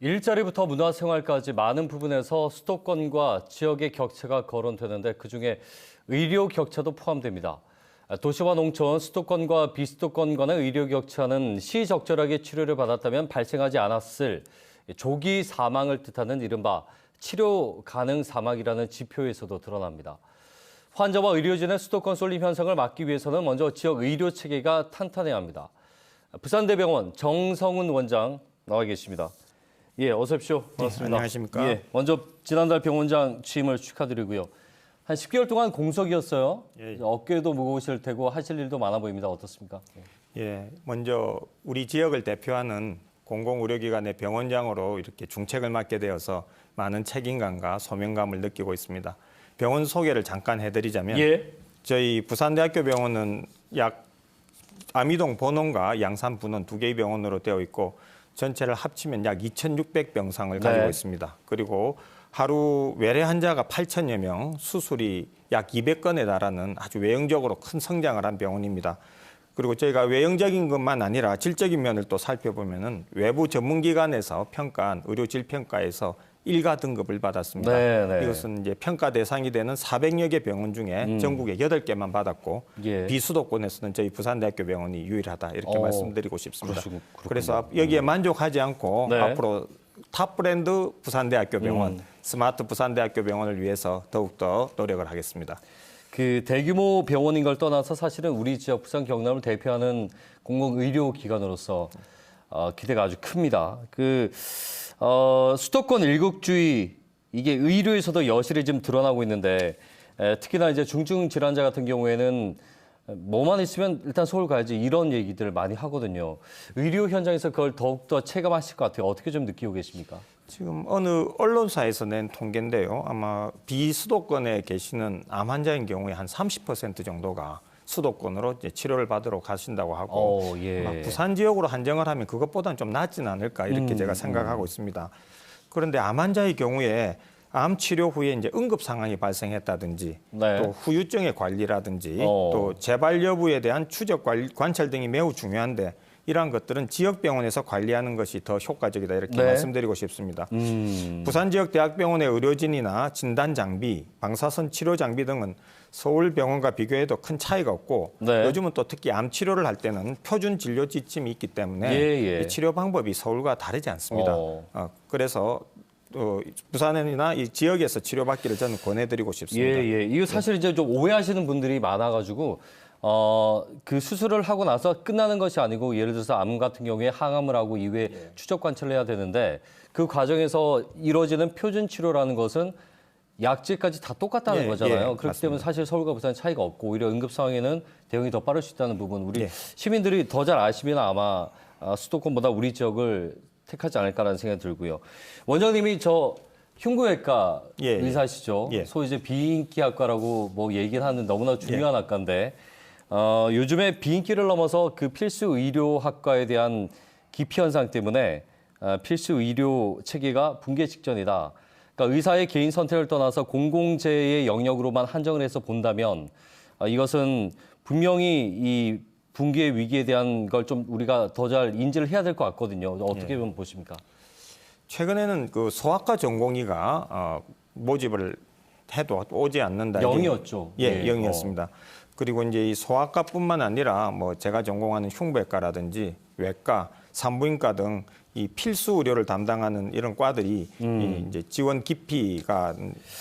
일자리부터 문화생활까지 많은 부분에서 수도권과 지역의 격차가 거론되는데 그중에 의료 격차도 포함됩니다. 도시와 농촌, 수도권과 비수도권 간의 의료 격차는 시적절하게 치료를 받았다면 발생하지 않았을 조기 사망을 뜻하는 이른바 치료 가능 사망이라는 지표에서도 드러납니다. 환자와 의료진의 수도권 쏠림 현상을 막기 위해서는 먼저 지역 의료 체계가 탄탄해야 합니다. 부산대병원 정성훈 원장 나와 계십니다. 예, 어서 오십시오. 반갑습니다. 안녕하십니까. 예, 먼저 지난달 병원장 취임을 축하드리고요. 한 10개월 동안 공석이었어요. 예. 어깨도 무거우실 테고 하실 일도 많아 보입니다. 어떻습니까? 예, 먼저 우리 지역을 대표하는 공공의료기관의 병원장으로 이렇게 중책을 맡게 되어서 많은 책임감과 소명감을 느끼고 있습니다. 병원 소개를 잠깐 해드리자면 예. 저희 부산대학교 병원은 약 아미동 본원과 양산 분원 두 개의 병원으로 되어 있고 전체를 합치면 약 2,600병상을 가지고 네. 있습니다. 그리고 하루 외래 환자가 8천여 명, 수술이 약 200건에 달하는 아주 외형적으로 큰 성장을 한 병원입니다. 그리고 저희가 외형적인 것만 아니라 질적인 면을 또 살펴보면은 외부 전문기관에서 평가한 의료 질 평가에서 일가 등급을 받았습니다. 네, 네. 이것은 이제 평가 대상이 되는 400여 개 병원 중에 전국에 8개만 받았고 음. 예. 비수도권에서는 저희 부산대학교 병원이 유일하다 이렇게 어, 말씀드리고 싶습니다. 그렇군요. 그래서 여기에 만족하지 않고 네. 앞으로 탑 브랜드 부산대학교 병원, 음. 스마트 부산대학교 병원을 위해서 더욱더 노력을 하겠습니다. 그 대규모 병원인 걸 떠나서 사실은 우리 지역 부산 경남을 대표하는 공공의료기관으로서 어, 기대가 아주 큽니다. 그 어, 수도권 일국주의 이게 의료에서도 여실히 좀 드러나고 있는데 에, 특히나 이제 중증 질환자 같은 경우에는 뭐만 있으면 일단 서울 가야지 이런 얘기들을 많이 하거든요. 의료 현장에서 그걸 더욱더 체감하실 것 같아요. 어떻게 좀 느끼고 계십니까? 지금 어느 언론사에서 낸 통계인데요. 아마 비수도권에 계시는 암 환자인 경우에 한 30% 정도가 수도권으로 이제 치료를 받으러 가신다고 하고 어, 예. 부산 지역으로 한정을 하면 그것보다는 좀 낫진 않을까 이렇게 음, 제가 생각하고 있습니다. 그런데 암 환자의 경우에 암 치료 후에 이제 응급 상황이 발생했다든지 네. 또 후유증의 관리라든지 어. 또 재발 여부에 대한 추적 관찰 등이 매우 중요한데 이러한 것들은 지역 병원에서 관리하는 것이 더 효과적이다 이렇게 네. 말씀드리고 싶습니다. 음. 부산 지역 대학병원의 의료진이나 진단 장비, 방사선 치료 장비 등은 서울 병원과 비교해도 큰 차이가 없고 네. 요즘은 또 특히 암 치료를 할 때는 표준 진료 지침이 있기 때문에 예, 예. 이 치료 방법이 서울과 다르지 않습니다. 어. 어, 그래서 또 부산이나 이 지역에서 치료받기를 저는 권해드리고 싶습니다. 예, 예. 이거 사실 이제 좀 오해하시는 분들이 많아가지고, 어, 그 수술을 하고 나서 끝나는 것이 아니고, 예를 들어서 암 같은 경우에 항암을 하고 이후에 예. 추적 관찰을 해야 되는데, 그 과정에서 이루어지는 표준 치료라는 것은 약질까지 다 똑같다는 예, 거잖아요. 예, 그렇기 맞습니다. 때문에 사실 서울과 부산 차이가 없고, 오히려 응급 상황에는 대응이 더 빠를 수 있다는 부분, 우리 예. 시민들이 더 잘 아시면 아마 아, 수도권보다 우리 지역을 택하지 않을까라는 생각이 들고요. 원장님이 저 흉부외과 예, 예. 의사시죠. 예. 소위 이제 비인기학과라고 뭐 얘기를 하는 너무나 중요한 학과인데 어, 요즘에 비인기를 넘어서 그 필수 의료학과에 대한 기피 현상 때문에 어, 필수 의료 체계가 붕괴 직전이다. 그러니까 의사의 개인 선택을 떠나서 공공재의 영역으로만 한정을 해서 본다면 어, 이것은 분명히 이 붕괴 위기에 대한 걸 좀 우리가 더 잘 인지를 해야 될 것 같거든요. 어떻게 좀 보십니까? 최근에는 그 소아과 전공의가 어, 모집을 해도 오지 않는다. 영이었죠. 예, 예, 영이었습니다. 그리고 이제 이 소아과뿐만 아니라 뭐 제가 전공하는 흉부외과라든지 외과, 산부인과 등 이 필수 의료를 담당하는 이런 과들이 이 이제 지원 기피가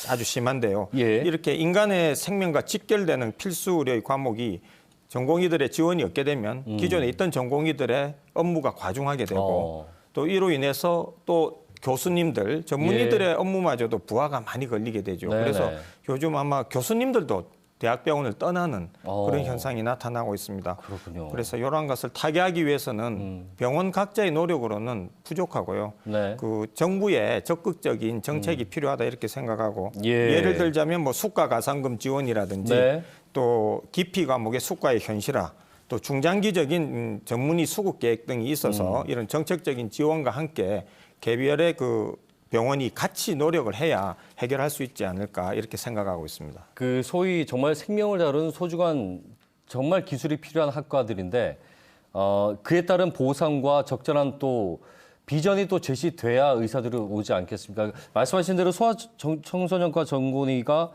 아주 심한데요. 예. 이렇게 인간의 생명과 직결되는 필수 의료의 과목이 전공의들의 지원이 없게 되면 기존에 있던 전공의들의 업무가 과중하게 되고 어. 또 이로 인해서 또 교수님들, 전문의들의 업무마저도 부하가 많이 걸리게 되죠. 예. 네네. 그래서 요즘 아마 교수님들도 대학병원을 떠나는 어. 그런 현상이 나타나고 있습니다. 그렇군요. 그래서 이러한 것을 타개하기 위해서는 병원 각자의 노력으로는 부족하고요. 네. 그 정부의 적극적인 정책이 필요하다 이렇게 생각하고 예. 예를 들자면 뭐 수가 가상금 지원이라든지 네. 또 기피 과목의 수가의 현실화 또 중장기적인 음, 전문의 수급 계획 등이 있어서 음. 이런 정책적인 지원과 함께 개별의 그 병원이 같이 노력을 해야 해결할 수 있지 않을까 이렇게 생각하고 있습니다. 그 소위 정말 생명을 다루는 소중한 정말 기술이 필요한 학과들인데 어, 그에 따른 보상과 적절한 또 비전이 또 제시돼야 의사들이 오지 않겠습니까? 말씀하신 대로 소아 청- 청소년과 전공의가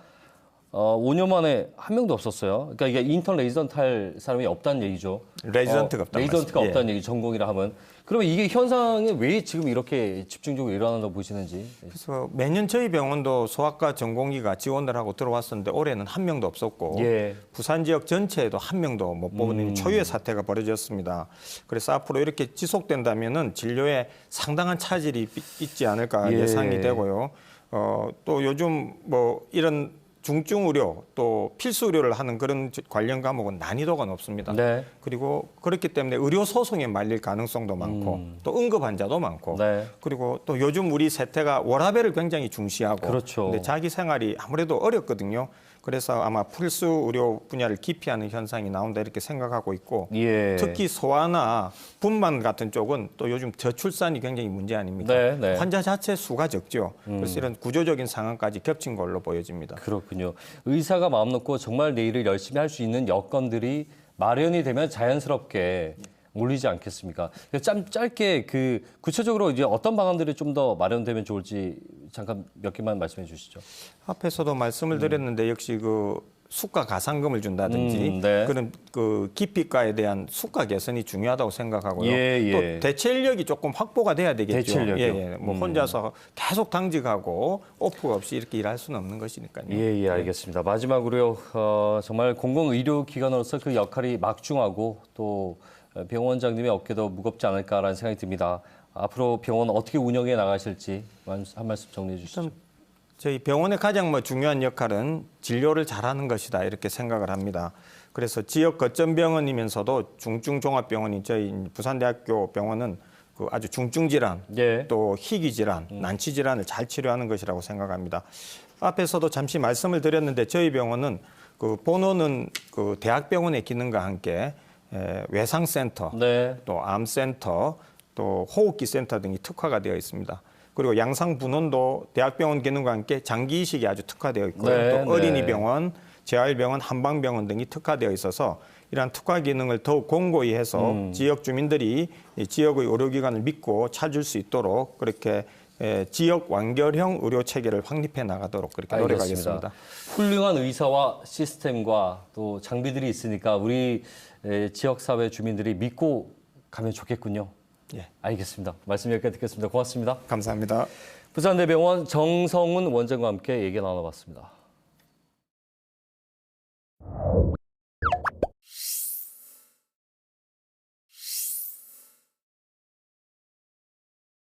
어, 5년 만에 한 명도 없었어요. 그러니까 이게 인턴 레지던트 할 사람이 없다는 얘기죠. 레지던트가 어, 없다는 레지던트가 말씀. 예. 없다는 얘기, 전공이라 하면. 그러면 이게 현상이 왜 지금 이렇게 집중적으로 일어난다고 보시는지. 그래서 매년 저희 병원도 소아과 전공의가 지원을 하고 들어왔었는데 올해는 한 명도 없었고 예. 부산 지역 전체에도 한 명도 못 뽑는 초유의 사태가 벌어졌습니다. 그래서 앞으로 이렇게 지속된다면은 진료에 상당한 차질이 삐- 있지 않을까 예. 예상이 되고요. 어, 또 요즘 뭐 이런 중증 의료 또 필수 의료를 하는 그런 저- 관련 과목은 난이도가 높습니다. 네. 그리고 그렇기 때문에 의료 소송에 말릴 가능성도 많고 또 응급 환자도 많고 음. 네. 그리고 또 요즘 우리 세태가 워라밸을 굉장히 중시하고 그렇죠. 근데 자기 생활이 아무래도 어렵거든요. 그래서 아마 필수 의료 분야를 기피하는 현상이 나온다 이렇게 생각하고 있고 예. 특히 소아나 분만 같은 쪽은 또 요즘 저출산이 굉장히 문제 아닙니까? 네, 네. 환자 자체 수가 적죠. 그래서 이런 구조적인 상황까지 겹친 걸로 보여집니다. 그렇군요. 의사가 마음 놓고 정말 내 일을 열심히 할 수 있는 여건들이 마련이 되면 자연스럽게 올리지 않겠습니까? 짬, 짧게 그 구체적으로 이제 어떤 방안들이 좀 더 마련되면 좋을지 잠깐 몇 개만 말씀해 주시죠. 앞에서도 말씀을 드렸는데 역시 그 수가 가상금을 준다든지 음, 네. 그런 그 기피과에 대한 수가 개선이 중요하다고 생각하고요. 예, 예. 또 대체 인력이 조금 확보가 돼야 되겠죠. 대체? 예, 예. 뭐 음. 혼자서 계속 당직하고 오프가 없이 이렇게 일할 수는 없는 것이니까요. 예, 예, 알겠습니다. 마지막으로요, 어, 정말 공공 의료 기관으로서 그 역할이 막중하고 또 병 원장님의 어깨도 무겁지 않을까라는 생각이 듭니다. 앞으로 병원 어떻게 운영해 나가실지 한 말씀 정리해 주시죠. 저희 병원의 가장 뭐 중요한 역할은 진료를 잘하는 것이다 이렇게 생각을 합니다. 그래서 지역 거점 병원이면서도 중증 종합 병원인 저희 부산대학교 병원은 그 아주 중증 질환 예. 또 희귀 질환, 난치 질환을 잘 치료하는 것이라고 생각합니다. 앞에서도 잠시 말씀을 드렸는데 저희 병원은 그 본원은 그 대학병원의 기능과 함께 에, 외상센터, 네. 또 암센터, 또 호흡기 센터 등이 특화가 되어 있습니다. 그리고 양상 분원도 대학병원 기능과 함께 장기 이식이 아주 특화되어 있고요. 네, 또 어린이 네. 병원, 재활병원, 한방병원 등이 특화되어 있어서 이러한 특화 기능을 더욱 공고히 해서 음. 지역 주민들이 이 지역의 의료기관을 믿고 찾을 수 있도록 그렇게 에, 지역 완결형 의료 체계를 확립해 나가도록 그렇게 노력하겠습니다. 훌륭한 의사와 시스템과 또 장비들이 있으니까 우리 에, 지역 사회 주민들이 믿고 가면 좋겠군요. 예, 알겠습니다. 말씀 여기까지 듣겠습니다. 고맙습니다. 감사합니다. 부산대병원 정성훈 원장과 함께 얘기 나눠봤습니다.